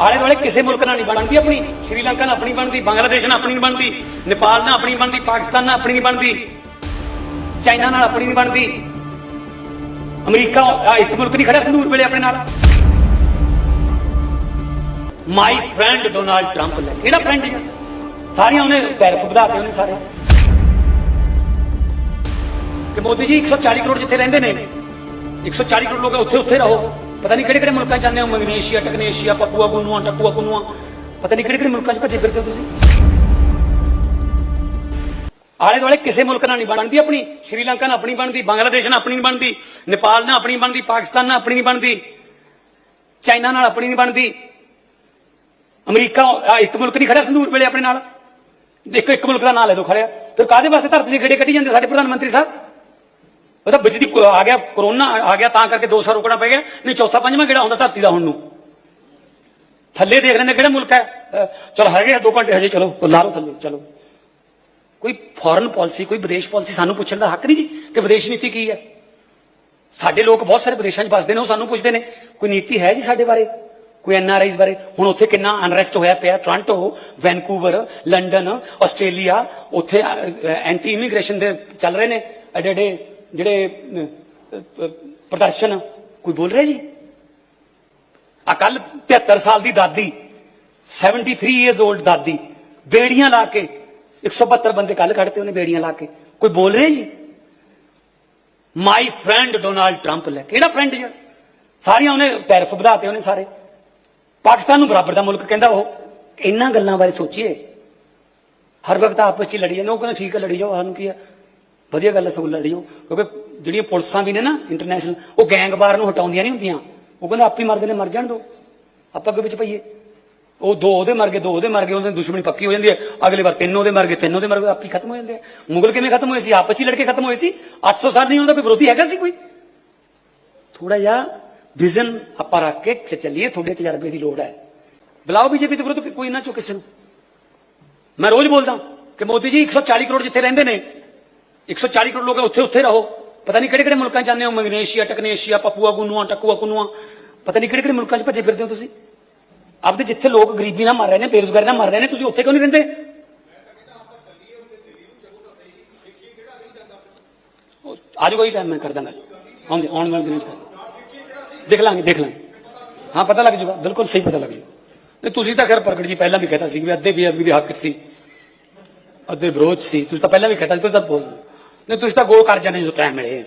ਆਲੇ ਦੁਆਲੇ ਕਿਸੇ ਮੁਲਕ ਨਾਲ ਨਹੀਂ ਬਣਦੀ ਆਪਣੀ ਸ਼੍ਰੀਲੰਕਾ ਨਾਲ ਆਪਣੀ ਬਣਦੀ, ਬੰਗਲਾਦੇਸ਼ ਨਾਲ ਆਪਣੀ ਨਹੀਂ ਬਣਦੀ, ਨੇਪਾਲ ਨਾਲ ਆਪਣੀ ਬਣਦੀ, ਪਾਕਿਸਤਾਨ ਨਾਲ ਆਪਣੀ ਨਹੀਂ ਬਣਦੀ, ਚਾਈਨਾ ਨਾਲ ਆਪਣੀ ਨਹੀਂ ਬਣਦੀ। ਅਮਰੀਕਾ ਇੱਕ ਮੁਲਕ ਨਹੀਂ ਖੜਾ ਸੰਦੂਰ ਵੇਲੇ ਆਪਣੇ ਨਾਲ। ਮਾਈ ਫਰੈਂਡ ਡੋਨਾਲਡ ਟਰੰਪ ਲੈ ਕਿਹੜਾ ਫਰੈਂਡ ਹੈ ਸਾਰੀਆਂ ਉਹਨੇ ਟੈਰਿਫ ਵਧਾ ਕੇ ਉਹਨੇ ਸਾਰੇ। ਕਿ ਮੋਦੀ ਜੀ 140 ਕਰੋੜ ਜਿੱਥੇ ਰਹਿੰਦੇ ਨੇ 140 ਕਰੋੜ ਲੋਕ ਉੱਥੇ ਉੱਥੇ ਰਹੋ। ਪਤਾ ਨਹੀਂ ਕਿਹੜੇ ਕਿਹੜੇ ਮੁਲਕਾਂ ਚ ਜਾਂਦੇ ਹੋ? ਮੈਗਨੀਸ਼ੀਆ ਟੈਕਨੇਸ਼ੀਆ ਪਪੂਆ ਗੁਨੂਆ ਟਪੂਆ ਗੁਨੂਆ ਪਤਾ ਨਹੀਂ ਕਿਹੜੇ ਕਿਹੜੇ ਮੁਲਕਾਂ ਚ ਭੱਜੇ ਫਿਰਦੇ ਹੋ ਤੁਸੀਂ? ਆਲੇ ਦੁਆਲੇ ਕਿਸੇ ਮੁਲਕ ਨਾਲ ਨਹੀਂ ਬਣਦੀ ਆਪਣੀ। ਸ਼੍ਰੀਲੰਕਾ ਨਾਲ ਆਪਣੀ ਬਣਦੀ, ਬੰਗਲਾਦੇਸ਼ ਨਾਲ ਆਪਣੀ ਨਹੀਂ ਬਣਦੀ, ਨੇਪਾਲ ਨਾਲ ਆਪਣੀ ਬਣਦੀ, ਪਾਕਿਸਤਾਨ ਨਾਲ ਆਪਣੀ ਨਹੀਂ ਬਣਦੀ, ਚਾਈਨਾ ਨਾਲ ਆਪਣੀ ਨਹੀਂ ਬਣਦੀ। ਅਮਰੀਕਾ ਇੱਕ ਮੁਲਕ ਨਹੀਂ ਖੜਾ ਸੰਦੂਰ ਵੇਲੇ ਆਪਣੇ ਨਾਲ। ਦੇਖੋ, ਇੱਕ ਮੁਲਕ ਦਾ ਨਾਂ ਲੈ ਦੋ ਖੜਿਆ। ਫਿਰ ਕਾਦੇ ਵਾਸਤੇ ਧਰਤੀ ਦੇ ਖੇੜੇ ਕੱਢੀ ਜਾਂਦੇ ਸਾਡੇ ਪ੍ਰਧਾਨ ਮੰਤਰੀ ਸਾਹਿਬ? ਉਹ ਤਾਂ ਵਿੱਚ ਦੀ ਆ ਗਿਆ, ਕਰੋਨਾ ਆ ਗਿਆ, ਤਾਂ ਕਰਕੇ 200 ਰੋਕਣਾ ਪੈ ਗਿਆ ਨਹੀਂ, ਚੌਥਾ ਪੰਜਵਾਂ ਕਿਹੜਾ ਹੁੰਦਾ ਧਰਤੀ ਦਾ ਹੁਣ ਨੂੰ? ਥੱਲੇ ਦੇਖ ਲੈਂਦੇ ਕਿਹੜਾ ਮੁਲਕ ਹੈ? ਅਹ, ਚਲੋ ਹੈਗੇ ਆ, ਦੋ ਘੰਟੇ ਹਜੇ, ਚਲੋ ਲਾਰੋ ਥੱਲੇ, ਚਲੋ। ਕੋਈ ਫੋਰਨ ਪਾਲਿਸੀ ਕੋਈ ਵਿਦੇਸ਼ ਪਾਲਿਸੀ ਸਾਨੂੰ ਪੁੱਛਣ ਦਾ ਹੱਕ ਨਹੀਂ ਜੀ, ਕਿ ਵਿਦੇਸ਼ ਨੀਤੀ ਕੀ ਹੈ? ਸਾਡੇ ਲੋਕ ਬਹੁਤ ਸਾਰੇ ਵਿਦੇਸ਼ਾਂ 'ਚ ਵੱਸਦੇ ਨੇ, ਉਹ ਸਾਨੂੰ ਪੁੱਛਦੇ ਨੇ, ਕੋਈ ਨੀਤੀ ਹੈ ਜੀ ਸਾਡੇ ਬਾਰੇ? ਕੋਈ ਐਨਆਰਆਈਜ਼ ਬਾਰੇ? ਹੁਣ ਉੱਥੇ ਕਿੰਨਾ ਅਨਰੈਸਟ ਹੋਇਆ ਪਿਆ, ਟੋਰਾਂਟੋ, ਵੈਨਕੂਵਰ, ਲੰਡਨ, ਆਸਟ੍ਰੇਲੀਆ, ਉੱਥੇ ਐਂਟੀ ਇਮੀਗ੍ਰੇਸ਼ਨ ਦੇ ਚੱਲ ਰਹੇ ਨੇ ਐਡੇ ਐਡੇ ਜਿਹੜੇ ਪ੍ਰਦਰਸ਼ਨ, ਕੋਈ ਬੋਲ ਰਿਹਾ ਜੀ? ਕੱਲ 73 ਸਾਲ ਦੀ ਦਾਦੀ 73 ਇਅਰਸ 올ਡ ਦਾਦੀ, ਬੇੜੀਆਂ ਲਾ ਕੇ 172 ਬੰਦੇ ਕੱਲ ਕੱਢਤੇ ਉਹਨੇ ਬੇੜੀਆਂ ਲਾ ਕੇ। ਕੋਈ ਬੋਲ ਰਿਹਾ ਜੀ? ਮਾਈ ਫਰੈਂਡ ਡੋਨਾਲਡ ਟਰੰਪ ਲੈ ਕਿਹੜਾ ਫਰੈਂਡ ਜੀ? ਸਾਰੀਆਂ ਉਹਨੇ ਟੈਰਫ ਵਧਾਤੇ ਉਹਨੇ ਸਾਰੇ। ਪਾਕਿਸਤਾਨ ਨੂੰ ਬਰਾਬਰ ਦਾ ਮੁਲਕ ਕਹਿੰਦਾ ਉਹ। ਇਹਨਾਂ ਗੱਲਾਂ ਬਾਰੇ ਸੋਚੀਏ। ਹਰ ਵਕਤ ਆਪਸ ਵਿੱਚ ਲੜੀ ਜਾਂਦੇ। ਉਹ ਕਹਿੰਦਾ, ਠੀਕ ਹੈ, ਲੜੀ ਜਾਓ। ਸਾਨੂੰ ਕੀ ਹੈ ਵਧੀਆ ਗੱਲ ਹੈ ਸਗੋਂ ਲੜੀ ਜਾਓ ਕਿਉਂਕਿ ਜਿਹੜੀਆਂ ਪੁਲਿਸਾਂ ਵੀ ਨੇ ਨਾ ਇੰਟਰਨੈਸ਼ਨਲ ਉਹ ਗੈਂਗਵਾਰ ਨੂੰ ਹਟਾਉਂਦੀਆਂ ਨਹੀਂ ਹੁੰਦੀਆਂ। ਉਹ ਕਹਿੰਦਾ ਆਪੇ ਮਰਦੇ ਨੇ ਮਰ ਜਾਣ ਦੋ। ਆਪਾਂ ਅੱਗੇ ਵਿੱਚ ਪਈਏ। ਉਹ ਦੋ ਉਹਦੇ ਮਰ ਗਏ, ਦੋ ਉਹਦੇ ਮਰ ਗਏ, ਉਹਦੇ ਦੁਸ਼ਮਣੀ ਪੱਕੀ ਹੋ ਜਾਂਦੀ ਹੈ। ਅਗਲੇ ਵਾਰ ਤਿੰਨ ਉਹਦੇ ਮਰ ਗਏ, ਤਿੰਨ ਉਹਦੇ ਮਰ ਗਏ, ਆਪੇ ਹੀ ਖਤਮ ਹੋ ਜਾਂਦੇ ਆ। ਮੁਗਲ ਕਿਵੇਂ ਖਤਮ ਹੋਏ ਸੀ? ਆਪਸ ਹੀ ਲੜਕੇ ਖਤਮ ਹੋਏ ਸੀ। 800 ਸਾਲ ਨਹੀਂ ਹੁੰਦਾ ਕੋਈ ਵਿਰੋਧੀ ਹੈਗਾ ਸੀ ਕੋਈ? ਥੋੜਾ ਜਿਹਾ ਵਿਜ਼ਨ ਆਪਾਂ ਰੱਖ ਕੇ ਚੱਲੀਏ, ਤੁਹਾਡੇ ਤਜਰਬੇ ਦੀ ਲੋੜ ਹੈ। ਬੁਲਾਓ ਬੀਜੇਪੀ ਦੇ ਵਿਰੁੱਧ ਕੋਈ ਨਾ ਚੋ ਕਿਸੇ ਨੂੰ। ਮੈਂ ਰੋਜ਼ ਬੋਲਦਾ ਕਿ ਮੋਦੀ ਜੀ 140 ਕਰੋੜ ਜਿੱਥੇ ਰਹਿੰਦੇ ਨੇ 140 ਕਰੋੜ ਲੋਕ ਉੱਥੇ ਉੱਥੇ ਰਹੋ ਪਤਾ ਨਹੀਂ ਕਿਹੜੇ ਕਿਹੜੇ ਮੁਲਕਾਂ ਚ ਜਾਂਦੇ ਹੋ ਮੈਗਨੀਸ਼ੀਆ ਟੈਕਨੇਸ਼ੀਆ ਪਪੂਆ ਗੁਨੂਆ ਟਕੂਆ ਗੁਨੂਆ ਪਤਾ ਨਹੀਂ ਕਿਹੜੇ ਕਿਹੜੇ ਮੁਲਕਾਂ ਚ ਭੱਜੇ ਫਿਰਦੇ ਹੋ ਤੁਸੀਂ ਆਪਦੇ ਜਿੱਥੇ ਲੋਕ ਗਰੀਬੀ ਨਾਲ ਮਰ ਰਹੇ ਨੇ ਬੇਰੁਜ਼ਗਾਰੀ ਨਾਲ ਮਰ ਰਹੇ ਨੇ ਤੁਸੀਂ ਉੱਥੇ ਕਿਉਂ ਨਹੀਂ ਰਹਿੰਦੇ ਉਹ ਅੱਜ ਕੋਈ ਟਾਈਮ ਮੈਂ ਕਰ ਦਾਂਗਾ ਆਉਂਦੇ ਆਉਣ ਵਾਲੇ ਦਿਨਾਂ ਚ ਕਰ ਦੇਖ ਲਾਂਗੇ ਦੇਖ ਲਾਂਗੇ ਹਾਂ ਪਤਾ ਲੱਗ ਜੂਗਾ ਬਿਲਕੁਲ ਸਹੀ ਪਤਾ ਲੱਗ ਜੂ ਨਹੀਂ ਤੁਸੀਂ ਤਾਂ ਖੈਰ ਪ੍ਰਗਟ ਜੀ ਪਹਿਲਾਂ ਵੀ ਕਹਤਾ ਸੀ ਵੀ ਅੱਧੇ ਬੇਅਦਬੀ ਦੇ ਹੱਕ 'ਚ ਸੀ ਅੱਧੇ ਵਿਰੋਧ ਸੀ ਤੁਸੀਂ ਤਾਂ ਪਹਿਲਾਂ ਵੀ ਕਹਤਾ ਸੀ ਤੁਸੀਂ ਤਾਂ ਨਹੀਂ ਤੁਸੀਂ ਤਾਂ ਗੋਲ ਕਰ ਜਾਂਦੇ ਜਦੋਂ ਟਾਈਮ ਮਿਲੇ।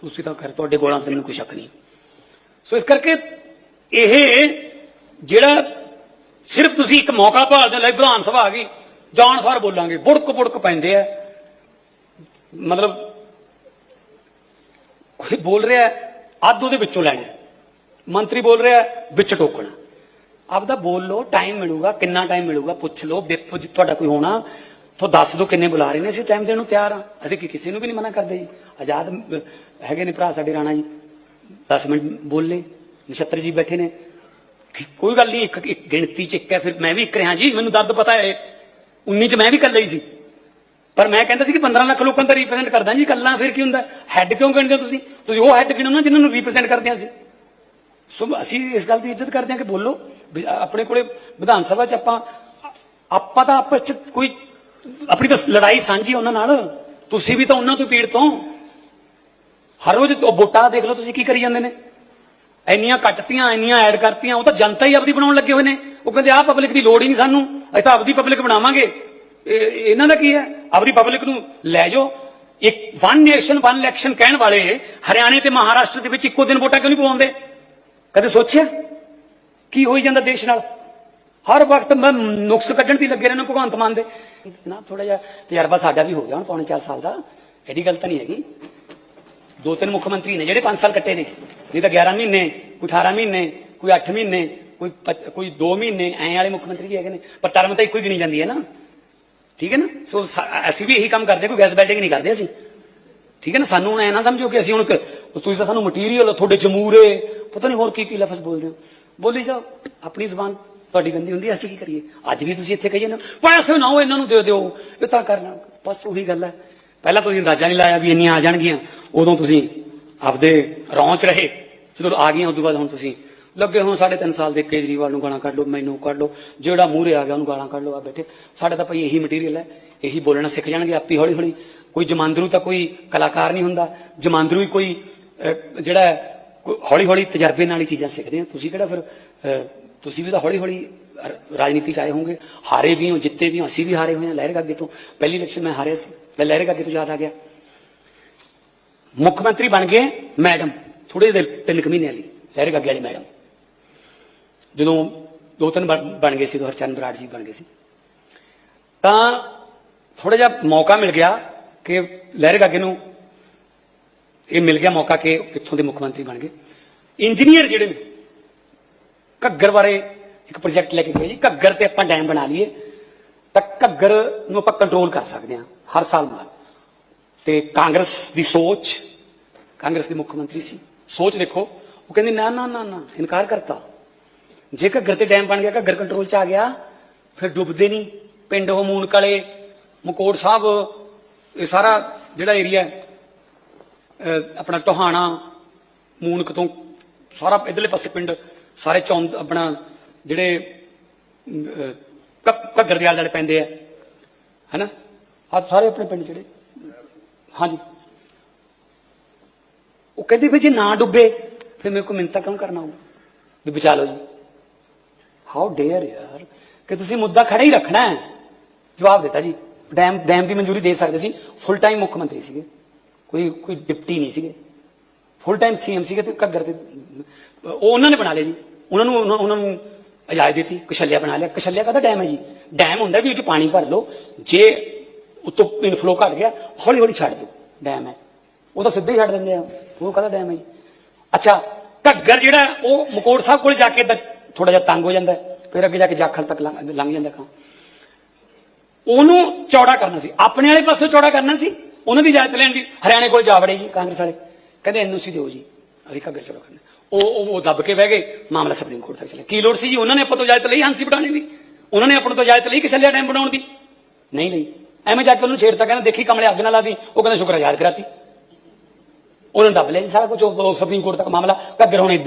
ਤੁਸੀਂ ਤਾਂ ਖੈਰ ਤੁਹਾਡੇ ਗੋਲਾਂ ਤੇ ਮੈਨੂੰ ਕੋਈ ਸ਼ੱਕ ਨਹੀਂ। ਸੋ ਇਸ ਕਰਕੇ ਇਹ ਜਿਹੜਾ ਸਿਰਫ ਤੁਸੀਂ ਇੱਕ ਮੌਕਾ ਭਾਲਦੇ ਹੋ, ਵਿਧਾਨ ਸਭਾ ਆ ਗਈ ਜਾਣ ਸਾਰ ਬੋਲਾਂਗੇ। ਬੁੜਕ ਬੁੜਕ ਪੈਂਦੇ ਆ। ਮਤਲਬ ਕੋਈ ਬੋਲ ਰਿਹਾ ਅੱਧ ਉਹਦੇ ਵਿੱਚੋਂ ਲੈਣਾ। ਮੰਤਰੀ ਬੋਲ ਰਿਹਾ ਵਿੱਚ ਟੋਕਣਾ। ਆਪਦਾ ਬੋਲ ਲਓ ਟਾਈਮ ਮਿਲੂਗਾ ਕਿੰਨਾ ਟਾਈਮ ਮਿਲੂਗਾ ਪੁੱਛ ਲਓ ਬਿਪ ਤੁਹਾਡਾ ਕੋਈ ਹੋਣਾ। ਤਾਂ ਦੱਸ ਦੋ ਕਿੰਨੇ ਬੁਲਾ ਰਹੇ ਨੇ ਅਸੀਂ ਟਾਈਮ ਦੇਣ ਨੂੰ ਤਿਆਰ ਆ ਅਸੀਂ ਕਿ ਕਿਸੇ ਨੂੰ ਵੀ ਨਹੀਂ ਮਨਾ ਕਰਦੇ ਜੀ। ਆਜ਼ਾਦ ਹੈਗੇ ਨੇ ਭਰਾ ਸਾਡੇ ਰਾਣਾ ਜੀ। 10 ਮਿੰਟ ਬੋਲੇ, ਨਛੱਤਰ ਜੀ ਬੈਠੇ ਨੇ। ਕੋਈ ਗੱਲ ਨਹੀਂ, ਇੱਕ ਇੱਕ ਗਿਣਤੀ ਚ ਇੱਕ ਹੈ, ਫਿਰ ਮੈਂ ਵੀ ਇੱਕ ਰਿਹਾ ਜੀ। ਮੈਨੂੰ ਦਰਦ ਪਤਾ ਹੈ 19 ਚ ਮੈਂ ਵੀ ਇਕੱਲਾ ਹੀ ਸੀ। ਪਰ ਮੈਂ ਕਹਿੰਦਾ ਸੀ ਕਿ 15 ਲੱਖ ਲੋਕਾਂ ਦਾ ਰਿਪਰੈਜ਼ੈਂਟ ਕਰਦਾ ਜੀ ਇਕੱਲਾ, ਫਿਰ ਕੀ ਹੁੰਦਾ? ਹੈੱਡ ਕਿਉਂ ਗਿਣਦੇ ਹੋ ਤੁਸੀਂ? ਤੁਸੀਂ ਉਹ ਹੈੱਡ ਗਿਣੋ ਨਾ ਜਿਨ੍ਹਾਂ ਨੂੰ ਰਿਪਰੈਜ਼ੈਂਟ ਕਰਦੇ ਹਾਂ ਅਸੀਂ। ਸੋ ਅਸੀਂ ਇਸ ਗੱਲ ਦੀ ਇੱਜ਼ਤ ਕਰਦੇ ਹਾਂ ਕਿ ਬੋਲੋ ਆਪਣੇ ਕੋਲੇ ਵਿਧਾਨ ਸਭਾ ਚ ਆਪਾਂ ਆਪਾਂ ਤਾਂ ਆਪਸ ਚ ਕੋਈ ਆਪਣੀ ਤਾਂ ਲੜਾਈ ਸਾਂਝੀ ਉਹਨਾਂ ਨਾਲ। ਤੁਸੀਂ ਵੀ ਤਾਂ ਉਹਨਾਂ ਤੋਂ ਪੀੜਤ ਹੋ। ਹਰ ਰੋਜ਼ ਉਹ ਵੋਟਾਂ ਦੇਖ ਲਓ ਤੁਸੀਂ ਕੀ ਕਰੀ ਜਾਂਦੇ ਨੇ। ਇੰਨੀਆਂ ਕੱਟਤੀਆਂ, ਇੰਨੀਆਂ ਐਡ ਕਰਤੀਆਂ, ਉਹ ਤਾਂ ਜਨਤਾ ਹੀ ਆਪਦੀ ਬਣਾਉਣ ਲੱਗੇ ਹੋਏ ਨੇ। ਉਹ ਕਹਿੰਦੇ, ਆਹ ਪਬਲਿਕ ਦੀ ਲੋੜ ਹੀ ਨਹੀਂ ਸਾਨੂੰ। ਅਸੀਂ ਤਾਂ ਆਪਦੀ ਪਬਲਿਕ ਬਣਾਵਾਂਗੇ। ਇਹ- ਇਹਨਾਂ ਦਾ ਕੀ ਹੈ? ਆਪਦੀ ਪਬਲਿਕ ਨੂੰ ਲੈ ਜਾਓ। ਇੱਕ ਵਨ ਨੇਸ਼ਨ ਵਨ ਇਲੈਕਸ਼ਨ ਕਹਿਣ ਵਾਲੇ ਹਰਿਆਣੇ ਤੇ ਮਹਾਰਾਸ਼ਟਰ ਦੇ ਵਿੱਚ ਇੱਕੋ ਦਿਨ ਵੋਟਾਂ ਕਿਉਂ ਨਹੀਂ ਪਵਾਉਂਦੇ? ਕਦੇ ਸੋਚਿਆ? ਕੀ ਹੋਈ ਜਾਂਦਾ ਦੇਸ਼ ਨਾਲ? ਹਰ ਵਕਤ ਮੈਂ ਨੁਕਸ ਕੱਢਣ ਦੀ ਲੱਗੇ ਰਹਿਣਾ ਭਗਵੰਤ ਮਾਨ ਦੇ। ਜਨਾਬ ਥੋੜਾ ਜਿਹਾ ਤਜਰਬਾ ਸਾਡਾ ਵੀ ਹੋ ਗਿਆ ਹੁਣ, ਪੌਣੇ 4 ਸਾਲ ਦਾ। ਐਡੀ ਗੱਲ ਤਾਂ ਨਹੀਂ ਹੈਗੀ। ਦੋ ਤਿੰਨ ਮੁੱਖ ਮੰਤਰੀ ਨੇ ਜਿਹੜੇ 5 ਸਾਲ ਕੱਟੇ ਨੇ। ਨਹੀਂ ਤਾਂ 11 ਮਹੀਨੇ, ਕੋਈ 18 ਮਹੀਨੇ, ਕੋਈ 8 ਮਹੀਨੇ, ਕੋਈ ਪਚ- ਕੋਈ 2 ਮਹੀਨੇ, ਐਂ ਵਾਲੇ ਮੁੱਖ ਮੰਤਰੀ ਵੀ ਹੈਗੇ ਨੇ। ਪਰ ਟਰਮ ਤਾਂ ਇੱਕੋ ਹੀ ਗਿਣੀ ਜਾਂਦੀ ਹੈ ਨਾ। ਠੀਕ ਹੈ ਨਾ? ਸੋ ਅਸੀਂ ਵੀ ਇਹੀ ਕੰਮ ਕਰਦੇ ਕੋਈ ਗੈਸ ਬੈਲਟਿੰਗ ਨਹੀਂ ਕਰਦੇ ਅਸੀਂ। ਠੀਕ ਹੈ ਨਾ? ਸਾਨੂੰ ਹੁਣ ਐ ਨਾ ਸਮਝੋ ਕਿ ਅਸੀਂ ਹੁਣ ਤੁਸੀਂ ਤਾਂ ਸਾਨੂੰ ਮਟੀਰੀਅਲ ਤੁਹਾਡੇ ਜਮੂਰੇ। ਪਤਾ ਨਹੀਂ ਹੋਰ ਕੀ ਕੀ ਲਫ਼ਜ਼ ਬੋਲਦੇ ਹੋ। ਬੋਲੀ ਜਾਓ, ਆਪਣੀ ਜ਼ੁਬਾਨ। ਤੁਹਾਡੀ ਗੰਦੀ ਹੁੰਦੀ ਅਸੀਂ ਕੀ ਕਰੀਏ? ਅੱਜ ਵੀ ਤੁਸੀਂ ਇੱਥੇ ਕਹੀਏ ਨਾ ਪੈਸੇ ਨਾ ਇਹਨਾਂ ਨੂੰ ਦੇ ਦਿਓ। ਇਹ ਤਾਂ ਕਰਨਾ। ਬਸ ਉਹੀ ਗੱਲ ਹੈ। ਪਹਿਲਾਂ ਤੁਸੀਂ ਅੰਦਾਜ਼ਾ ਨਹੀਂ ਲਾਇਆ ਵੀ ਇੰਨੀਆਂ ਆ ਜਾਣਗੀਆਂ। ਉਦੋਂ ਤੁਸੀਂ ਆਪਦੇ ਰੌਂਚ ਰਹੇ। ਜਦੋਂ ਆ ਗਈਆਂ ਉਦੋਂ ਬਾਅਦ ਹੁਣ ਤੁਸੀਂ ਲੱਗੇ ਹੋਣ ਸਾਢੇ ਤਿੰਨ ਸਾਲ ਦੇ ਕੇਜਰੀਵਾਲ ਨੂੰ ਗਾਲਾਂ ਕੱਢ ਲਓ ਮੈਨੂੰ ਕੱਢ ਲਓ। ਜਿਹੜਾ ਮੂਹਰੇ ਆ ਗਿਆ ਉਹਨੂੰ ਗਾਲਾਂ ਕੱਢ ਲਓ ਆ ਬੈਠੇ। ਸਾਡਾ ਤਾਂ ਭਾਈ ਇਹੀ ਮਟੀਰੀਅਲ ਹੈ। ਇਹੀ ਬੋਲਣਾ ਸਿੱਖ ਜਾਣਗੇ ਆਪੀ ਹੌਲੀ ਹੌਲੀ ਕੋਈ ਜਮਾਂਦਰੂ ਤਾਂ ਕੋਈ ਕਲਾਕਾਰ ਨਹੀਂ ਹੁੰਦਾ। ਜਮਾਂਦਰੂ ਹੀ ਕੋਈ ਜਿਹੜਾ ਹੌਲੀ ਹੌਲੀ ਤਜਰਬੇ ਨਾਲ ਹੀ ਚੀਜ਼ਾਂ ਸਿੱਖਦੇ ਆ। ਤੁਸੀਂ ਕਿਹੜਾ ਫਿਰ ਅਹ, ਤੁਸੀਂ ਵੀ ਤਾਂ ਹੌਲੀ ਹੌਲੀ ਰਾਜਨੀਤੀ ਚ ਆਏ ਹੋਗੇ ਹਾਰੇ ਵੀ ਹੋ ਜਿੱਤੇ ਵੀ ਹੋ ਅਸੀਂ ਵੀ ਹਾਰੇ ਹੋਏ ਹਾਂ ਲਹਿਰ ਗੱਗੇ ਤੋਂ ਪਹਿਲੀ ਇਲੈਕਸ਼ਨ ਮੈਂ ਹਾਰਿਆ ਸੀ ਮੈਂ ਲਹਿਰ ਗੱਗੇ ਤੋਂ ਯਾਦ ਆ ਗਿਆ ਮੁੱਖ ਮੰਤਰੀ ਬਣ ਗਏ ਮੈਡਮ ਥੋੜੇ ਦਿਨ ਤਿੰਨ ਕੁ ਮਹੀਨੇ ਵਾਲੀ ਲਹਿਰ ਗੱਗੇ ਵਾਲੀ ਮੈਡਮ ਜਦੋਂ ਦੋ ਤਿੰਨ ਬਣ ਬਣ ਗਏ ਸੀ ਉਦੋਂ ਹਰਚੰਦ ਬਰਾੜ ਜੀ ਬਣ ਗਏ ਸੀ ਤਾਂ ਥੋੜਾ ਜਿਹਾ ਮੌਕਾ ਮਿਲ ਗਿਆ ਕਿ ਲਹਿਰ ਗੱਗੇ ਨੂੰ ਇਹ ਮਿਲ ਗਿਆ ਮੌਕਾ ਕਿ ਇੱਥੋਂ ਦੇ ਮੁੱਖ ਮੰਤਰੀ ਬਣ ਗਏ ਇੰਜੀਨੀਅਰ ਜਿਹੜੇ ਨੇ ਘੱਗਰ ਬਾਰੇ ਇੱਕ ਪ੍ਰੋਜੈਕਟ ਲੈ ਕੇ ਗਏ ਜੀ। ਘੱਗਰ ਤੇ ਆਪਾਂ ਡੈਮ ਬਣਾ ਲਈਏ। ਤਾਂ ਘੱਗਰ ਨੂੰ ਆਪਾਂ ਕੰਟਰੋਲ ਕਰ ਸਕਦੇ ਹਾਂ ਹਰ ਸਾਲ ਨਾਲ। ਤੇ ਕਾਂਗਰਸ ਦੀ ਸੋਚ, ਕਾਂਗਰਸ ਦੇ ਮੁੱਖ ਮੰਤਰੀ ਸੀ। ਸੋਚ ਦੇਖੋ, ਉਹ ਕਹਿੰਦੇ, ਨਾ ਨਾ ਨਾ ਨਾ, ਇਨਕਾਰ ਕਰਤਾ। ਜੇ ਘੱਗਰ ਤੇ ਡੈਮ ਬਣ ਗਿਆ, ਘੱਗਰ ਕੰਟਰੋਲ ਚ ਆ ਗਿਆ, ਫਿਰ ਡੁੱਬਦੇ ਨਹੀਂ। ਪਿੰਡ ਉਹ ਮੂਨ ਕਲੇ ਮਕੋੜ ਸਾਹਿਬ, ਇਹ ਸਾਰਾ ਜਿਹੜਾ ਏਰੀਆ ਆਪਣਾ ਟੋਹਾਣਾ, ਮੂਨਕ ਤੋਂ ਸਾਰਾ ਇਧਰਲੇ ਪਾਸੇ ਪਿੰਡ ਸਾਰੇ ਚੌਂਦ ਆਪਣਾ ਜਿਹੜੇ ਅਹ, ਘ- ਘੱਗਰ ਦੇ ਆਲੇ ਦੁਆਲੇ ਪੈਂਦੇ ਆ ਹੈਨਾ? ਆ ਸਾਰੇ ਆਪਣੇ ਪਿੰਡ ਜਿਹੜੇ ਹਾਂਜੀ। ਉਹ ਕਹਿੰਦੇ ਵੀ ਜੇ ਨਾ ਡੁੱਬੇ ਫਿਰ ਮੇਰੇ ਕੋ ਮਿੰਤਾ ਕੰਮ ਕਰਨਾ ਹੋਊ? ਵੀ ਬਚਾ ਲਓ ਜੀ। ਹਾਊ ਡੇਅਰ ਯਾਰ ਕਿ ਤੁਸੀਂ ਮੁੱਦਾ ਖੜਾ ਹੀ ਰੱਖਣਾ ਹੈ। ਜਵਾਬ ਦਿੱਤਾ ਜੀ। ਡੈਮ ਡੈਮ ਦੀ ਮਨਜ਼ੂਰੀ ਦੇ ਸਕਦੇ ਸੀ। ਫੁੱਲ ਟਾਈਮ ਮੁੱਖ ਮੰਤਰੀ ਸੀਗੇ। ਕੋਈ ਕੋਈ ਡਿਪਟੀ ਨਹੀਂ ਸੀਗੇ। ਫੁੱਲ ਟਾਈਮ ਸੀਐਮ ਸੀਗੇ ਤੇ ਘੱਗਰ ਤੇ ਉਹ ਉਹਨਾਂ ਨੇ ਬਣਾ ਲਿਆ ਜੀ। ਉਹਨਾਂ ਨੂੰ ਉਹਨਾਂ ਉਹਨਾਂ ਨੂੰ ਇਜਾਜ਼ਤ ਦਿੱਤੀ ਕਸ਼ਲਿਆ ਬਣਾ ਲਿਆ। ਕਸ਼ਲਿਆ ਕਾਹਦਾ ਡੈਮ ਹੈ ਜੀ? ਡੈਮ ਹੁੰਦਾ ਵੀ ਉਹ ਚ ਪਾਣੀ ਭਰ ਲਓ। ਜੇ ਉੱਤੋਂ ਇਨਫਲੋ ਘਟ ਗਿਆ ਹੌਲੀ ਹੌਲੀ ਛੱਡ ਦਿਓ ਡੈਮ ਹੈ। ਉਹ ਤਾਂ ਸਿੱਧੇ ਹੀ ਛੱਡ ਦਿੰਦੇ ਆ। ਉਹ ਕਾਹਦਾ ਡੈਮ ਹੈ ਜੀ? ਅੱਛਾ ਘੱਗਰ ਜਿਹੜਾ ਹੈ, ਉਹ ਮਕੋੜ ਸਾਹਿਬ ਕੋਲ ਜਾ ਕੇ ਥੋੜਾ ਜਿਹਾ ਤੰਗ ਹੋ ਜਾਂਦਾ ਹੈ, ਫਿਰ ਅੱਗੇ ਜਾ ਕੇ ਜਾਖਲ ਤੱਕ ਲੰਘ ਲੰਘ ਜਾਂਦਾ ਕਾਂ। ਉਹਨੂੰ ਚੌੜਾ ਕਰਨਾ ਸੀ। ਆਪਣੇ ਵਾਲੇ ਪਾਸੇ ਚੌੜਾ ਕਰਨਾ ਸੀ। ਉਹਨਾਂ ਦੀ ਇਜਾਜ਼ਤ ਲੈਣ ਦੀ ਹਰਿਆਣੇ ਕੋਲ ਜਾ ਵੜੇ ਜੀ ਕਾਂਗਰਸ ਵਾਲੇ। ਕਹਿੰਦੇ ਐਨਓਸੀ ਦਿਓ ਜੀ। ਅਸੀਂ ਘੱਗਰ ਚੌੜਾ ਕਰਨਾ। ਉਹ ਉਹ ਦੱਬ ਕੇ ਬਹਿ ਗਏ, ਮਾਮਲਾ ਸੁਪਰੀਮ ਕੋਰਟ ਤੱਕ ਚਲੇ। ਕੀ ਲੋੜ ਸੀ ਜੀ? ਉਹਨਾਂ ਨੇ ਆਪਾਂ ਤੋਂ ਇਜਾਜ਼ਤ ਲਈ ਹਾਂਸੀ ਬਟਾਣੇ ਦੀ ਉਹਨਾਂ ਨੇ ਆਪਾਂ ਤੋਂ ਇਜਾਜ਼ਤ ਲਈ ਕਿ ਛੱਲਿਆ ਡੈਮ ਬਣਾਉਣ ਦੀ? ਨਹੀਂ ਲਈ। ਐਵੇਂ ਜਾ ਕੇ ਉਹਨੂੰ ਛੇੜਤਾ ਕਹਿੰਦਾ, ਦੇਖੀ ਕਮਲੇ ਅੱਗ ਨਾਲ ਲਾ ਉਹ ਕਹਿੰਦਾ, ਸ਼ੁਕਰ ਆਜ਼ਾਦ ਕਰਾਤੀ। ਉਹਨਾਂ ਨੇ ਦੱਬ ਲਿਆ ਜੀ ਸਾਰਾ ਕੁਝ ਸੁਪਰੀਮ ਕੋਰਟ ਤੱਕ ਮਾਮਲਾ। ਘੱਗਰ ਹੁਣ ਏਦਾਂ